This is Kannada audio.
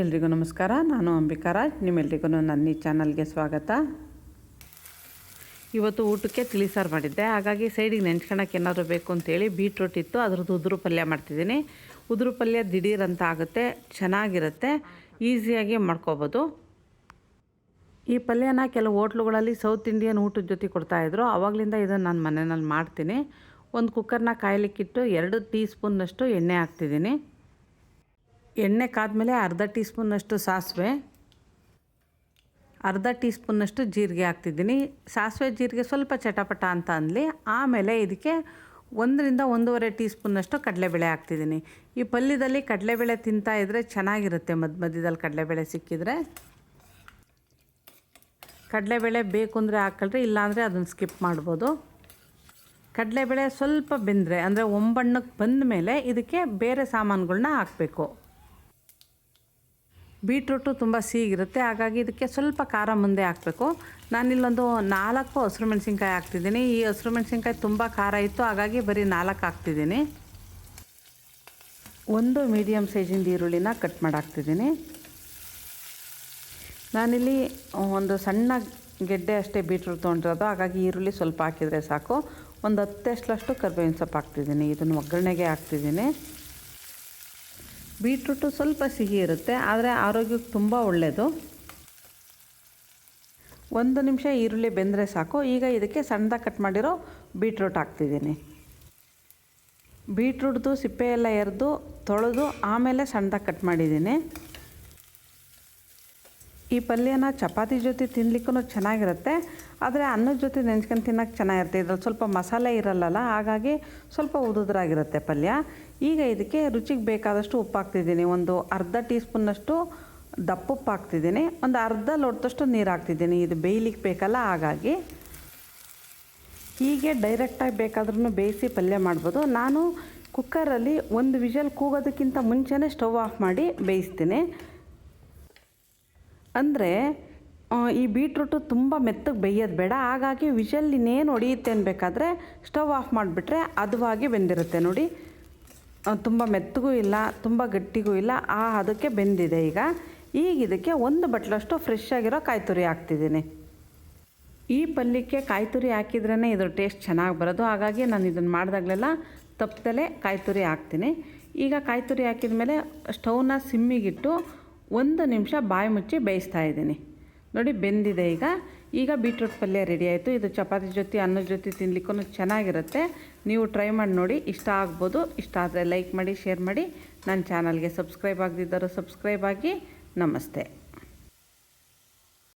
ಎಲ್ರಿಗೂ ನಮಸ್ಕಾರ. ನಾನು ಅಂಬಿಕಾರಾಜ್ ನಿಮ್ಮೆಲ್ರಿಗೂ ನನ್ನ ಈ ಚಾನಲ್ಗೆ ಸ್ವಾಗತ. ಇವತ್ತು ಊಟಕ್ಕೆ ತಿಳಿಸಾರು ಮಾಡಿದ್ದೆ. ಹಾಗಾಗಿ ಸೈಡಿಗೆ ನೆಂಚ್ಕೊಳಕ್ಕೆ ಏನಾದರೂ ಬೇಕು ಅಂತೇಳಿ ಬೀಟ್ರೂಟ್ ಇತ್ತು. ಅದ್ರದ್ದು ಉದುರು ಪಲ್ಯ ಮಾಡ್ತಿದ್ದೀನಿ. ಉದುರು ಪಲ್ಯ ದಿಢೀರ್ ಅಂತ ಆಗುತ್ತೆ. ಚೆನ್ನಾಗಿರುತ್ತೆ. ಈಸಿಯಾಗಿ ಮಾಡ್ಕೋಬೋದು. ಈ ಪಲ್ಯನ ಕೆಲವು ಹೋಟ್ಲುಗಳಲ್ಲಿ ಸೌತ್ ಇಂಡಿಯನ್ ಊಟದ ಜೊತೆ ಕೊಡ್ತಾಯಿದ್ರು ಆವಾಗಲಿಂದ ಇದನ್ನು ನಾನು ಮನೆಯಲ್ಲಿ ಮಾಡ್ತೀನಿ. ಒಂದು ಕುಕ್ಕರ್ನ ಕಾಯಲಿಕ್ಕಿಟ್ಟು ಎರಡು ಟೀ ಸ್ಪೂನ್ನಷ್ಟು ಎಣ್ಣೆ ಹಾಕ್ತಿದ್ದೀನಿ. ಎಣ್ಣೆ ಕಾದ್ಮೇಲೆ ಅರ್ಧ ಟೀ ಸ್ಪೂನ್ನಷ್ಟು ಸಾಸಿವೆ, ಅರ್ಧ ಟೀ ಸ್ಪೂನ್ನಷ್ಟು ಜೀರಿಗೆ ಹಾಕ್ತಿದ್ದೀನಿ. ಸಾಸಿವೆ, ಜೀರಿಗೆ ಸ್ವಲ್ಪ ಚಟಪಟ ಅಂತ ಅಂದಲಿ ಆಮೇಲೆ ಇದಕ್ಕೆ ಒಂದರಿಂದ ಒಂದೂವರೆ ಟೀ ಸ್ಪೂನ್ನಷ್ಟು ಕಡಲೆಬೇಳೆ ಹಾಕ್ತಿದ್ದೀನಿ. ಈ ಪಲ್ಯದಲ್ಲಿ ಕಡಲೆಬೇಳೆ ತಿಂತಾ ಇದ್ದರೆ ಚೆನ್ನಾಗಿರುತ್ತೆ ಮಧ್ಯ ಮಧ್ಯದಲ್ಲಿ ಕಡಲೆಬೇಳೆ ಸಿಕ್ಕಿದರೆ. ಕಡಲೆಬೇಳೆ ಬೇಕು ಅಂದರೆ ಹಾಕಲ್ರಿ, ಇಲ್ಲಾಂದರೆ ಅದನ್ನು ಸ್ಕಿಪ್ ಮಾಡ್ಬೋದು. ಕಡಲೆಬೇಳೆ ಸ್ವಲ್ಪ ಬೆಂದರೆ, ಅಂದರೆ ಒಂಬಣ್ಣಕ್ಕೆ ಬಂದ ಮೇಲೆ ಇದಕ್ಕೆ ಬೇರೆ ಸಾಮಾನುಗಳನ್ನ ಹಾಕಬೇಕು. ಬೀಟ್ರೂಟು ತುಂಬ ಸಿಹಿಗಿರುತ್ತೆ ಹಾಗಾಗಿ ಇದಕ್ಕೆ ಸ್ವಲ್ಪ ಖಾರ ಮುಂದೆ ಹಾಕಬೇಕು. ನಾನಿಲ್ಲೊಂದು ನಾಲ್ಕು ಹಸಿರು ಮೆಣಸಿನ್ಕಾಯಿ ಹಾಕ್ತಿದ್ದೀನಿ. ಈ ಹಸಿರು ಮೆಣಸಿನ್ಕಾಯಿ ತುಂಬ ಖಾರ ಇತ್ತು. ಹಾಗಾಗಿ ಬರೀ ನಾಲ್ಕು ಹಾಕ್ತಿದ್ದೀನಿ. ಒಂದು ಮೀಡಿಯಮ್ ಸೈಜಿಂದ ಈರುಳ್ಳಿನ ಕಟ್ ಮಾಡಾಕ್ತಿದ್ದೀನಿ ನಾನಿಲ್ಲಿ ಒಂದು ಸಣ್ಣ ಗೆಡ್ಡೆ ಅಷ್ಟೇ ಬೀಟ್ರೂಟ್ ತೊಗೊಂಡಿರೋದು. ಹಾಗಾಗಿ ಈರುಳ್ಳಿ ಸ್ವಲ್ಪ ಹಾಕಿದರೆ ಸಾಕು. ಒಂದು ಹತ್ತಷ್ಟಷ್ಟು ಕರ್ಬೇವಿನ ಸೊಪ್ಪು ಹಾಕ್ತಿದ್ದೀನಿ. ಇದನ್ನು ಒಗ್ಗರಣೆಗೆ ಹಾಕ್ತಿದ್ದೀನಿ. ಬೀಟ್ರೂಟು ಸ್ವಲ್ಪ ಸಿಹಿ ಇರುತ್ತೆ, ಆದರೆ ಆರೋಗ್ಯಕ್ಕೆ ತುಂಬ ಒಳ್ಳೆಯದು ಒಂದು ನಿಮಿಷ ಈರುಳ್ಳಿ ಬೆಂದರೆ ಸಾಕು. ಈಗ ಇದಕ್ಕೆ ಸಣ್ಣದಾಗಿ ಕಟ್ ಮಾಡಿರೋ ಬೀಟ್ರೂಟ್ ಹಾಕ್ತಿದ್ದೀನಿ. ಬೀಟ್ರೂಟ್ದು ಸಿಪ್ಪೆ ಎಲ್ಲ ಎರೆದು ತೊಳೆದು ಆಮೇಲೆ ಸಣ್ಣದಾಗಿ ಕಟ್ ಮಾಡಿದ್ದೀನಿ. ಈ ಪಲ್ಯನ ಚಪಾತಿ ಜೊತೆ ತಿನ್ನಲಿಕ್ಕೂ ಚೆನ್ನಾಗಿರುತ್ತೆ, ಆದರೆ ಅನ್ನದ ಜೊತೆ ನೆಂಚ್ಕೊಂಡು ತಿನ್ನೋಕೆ ಚೆನ್ನಾಗಿರುತ್ತೆ. ಇದ್ರಲ್ಲಿ ಸ್ವಲ್ಪ ಮಸಾಲೆ ಇರಲ್ಲಲ್ಲ, ಹಾಗಾಗಿ ಸ್ವಲ್ಪ ಉದುದ್ರಾಗಿರುತ್ತೆ ಪಲ್ಯ. ಈಗ ಇದಕ್ಕೆ ರುಚಿಗೆ ಬೇಕಾದಷ್ಟು ಉಪ್ಪು ಹಾಕ್ತಿದ್ದೀನಿ ಒಂದು ಅರ್ಧ ಟೀ ದಪ್ಪ ಉಪ್ಪು ಹಾಕ್ತಿದ್ದೀನಿ ಒಂದು ಅರ್ಧ ಲೋಟದಷ್ಟು ನೀರು ಹಾಕ್ತಿದ್ದೀನಿ. ಇದು ಬೇಯ್ಲಿಕ್ಕೆ ಬೇಕಲ್ಲ, ಹಾಗಾಗಿ. ಹೀಗೆ ಡೈರೆಕ್ಟಾಗಿ ಬೇಕಾದ್ರೂ ಬೇಯಿಸಿ ಪಲ್ಯ ಮಾಡ್ಬೋದು. ನಾನು ಕುಕ್ಕರಲ್ಲಿ ಒಂದು ವಿಷಲ್ ಕೂಗೋದಕ್ಕಿಂತ ಮುಂಚೆನೇ ಸ್ಟವ್ ಆಫ್ ಮಾಡಿ ಬೇಯಿಸ್ತೀನಿ. ಅಂದರೆ ಈ ಬೀಟ್ರೂಟು ತುಂಬ ಮೆತ್ತಗೆ ಬೇಯೋದು ಬೇಡ. ಹಾಗಾಗಿ ವಿಷಲ್ ಇನ್ನೇನು ಹೊಡೆಯುತ್ತೆ ಅನ್ಬೇಕಾದ್ರೆ ಸ್ಟವ್ ಆಫ್ ಮಾಡಿಬಿಟ್ರೆ ಹದವಾಗಿ ಬೆಂದಿರುತ್ತೆ ನೋಡಿ. ತುಂಬ ಮೆತ್ತಗೂ ಇಲ್ಲ, ತುಂಬ ಗಟ್ಟಿಗೂ ಇಲ್ಲ. ಆ, ಅದಕ್ಕೆ ಬೆಂದಿದೆ ಈಗ. ಈಗ ಇದಕ್ಕೆ ಒಂದು ಬಟ್ಲಷ್ಟು ಫ್ರೆಶ್ ಆಗಿರೋ ಕಾಯಿ ತುರಿ ಹಾಕ್ತಿದ್ದೀನಿ. ಈ ಪಲ್ಯಕ್ಕೆ ಕಾಯಿ ತುರಿ ಹಾಕಿದ್ರೇ ಇದ್ರ ಟೇಸ್ಟ್ ಚೆನ್ನಾಗಿ ಬರೋದು. ಹಾಗಾಗಿ ನಾನು ಇದನ್ನು ಮಾಡಿದಾಗಲೆಲ್ಲ ತಪ್ಪದಲ್ಲೇ ಕಾಯಿ ತುರಿ ಹಾಕ್ತೀನಿ. ಈಗ ಕಾಯಿ ತುರಿ ಹಾಕಿದ ಮೇಲೆ ಸ್ಟವ್ನ ಸಿಮ್ಮಿಗಿಟ್ಟು ಒಂದು ನಿಮಿಷ ಬಾಯಿ ಮುಚ್ಚಿ ಬೇಯಿಸ್ತಾ ಇದ್ದೀನಿ. ನೋಡಿ, ಬೆಂದಿದೆ ಈಗ. ಈಗ ಬೀಟ್ರೂಟ್ ಪಲ್ಯ ರೆಡಿ ಆಯಿತು. ಇದು ಚಪಾತಿ ಜೊತೆ ಅನ್ನದ ಜೊತೆ ತಿನ್ಲಿಕ್ಕೂ ಚೆನ್ನಾಗಿರುತ್ತೆ. ನೀವು ಟ್ರೈ ಮಾಡಿ ನೋಡಿ, ಇಷ್ಟ ಆಗ್ಬೋದು. ಇಷ್ಟ ಆದರೆ ಲೈಕ್ ಮಾಡಿ, ಶೇರ್ ಮಾಡಿ. ನನ್ನ ಚಾನಲ್ಗೆ ಸಬ್ಸ್ಕ್ರೈಬ್ ಆಗದಿದ್ದರೂ ಸಬ್ಸ್ಕ್ರೈಬ್ ಆಗಿ. ನಮಸ್ತೆ.